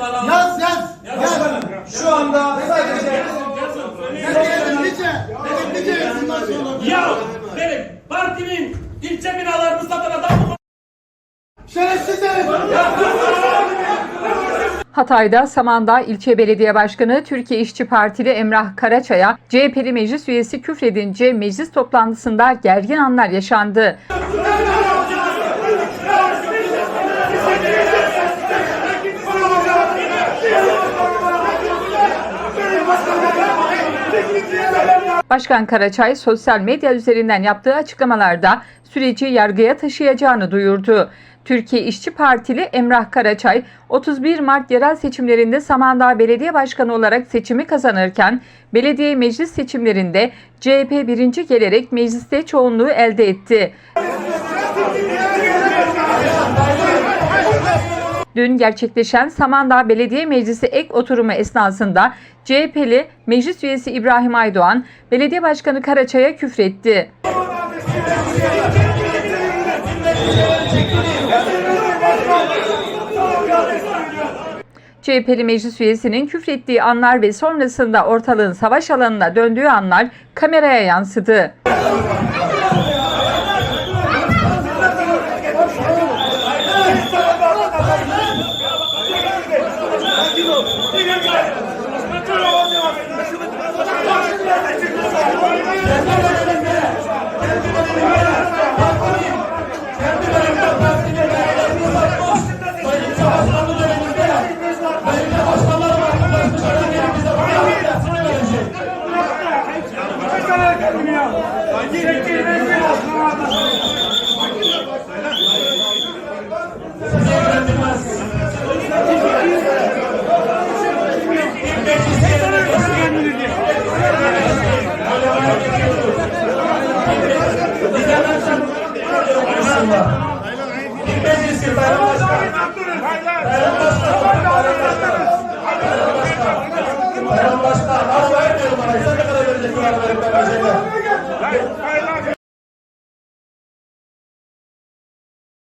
Alın. Yaz yaz. Yaz. Şu anda sadece nice. Nice. Ya benim partimin ilçe binalarını satan adam mı? Şerefsiz herif. Hatay'da Samandağ İlçe Belediye Başkanı Türkiye İşçi Partili Emrah Karaçay'a CHP'li meclis üyesi küfredince meclis toplantısında gergin anlar yaşandı. Başkan Karaçay sosyal medya üzerinden yaptığı açıklamalarda süreci yargıya taşıyacağını duyurdu. Türkiye İşçi Partili Emrah Karaçay 31 Mart yerel seçimlerinde Samandağ Belediye Başkanı olarak seçimi kazanırken belediye meclis seçimlerinde CHP birinci gelerek mecliste çoğunluğu elde etti. Dün gerçekleşen Samandağ Belediye Meclisi ek oturumu esnasında CHP'li meclis üyesi İbrahim Aydoğan, belediye başkanı Karaçay'a küfretti. CHP'li meclis üyesinin küfrettiği anlar ve sonrasında ortalığın savaş alanına döndüğü anlar kameraya yansıdı. Meclisi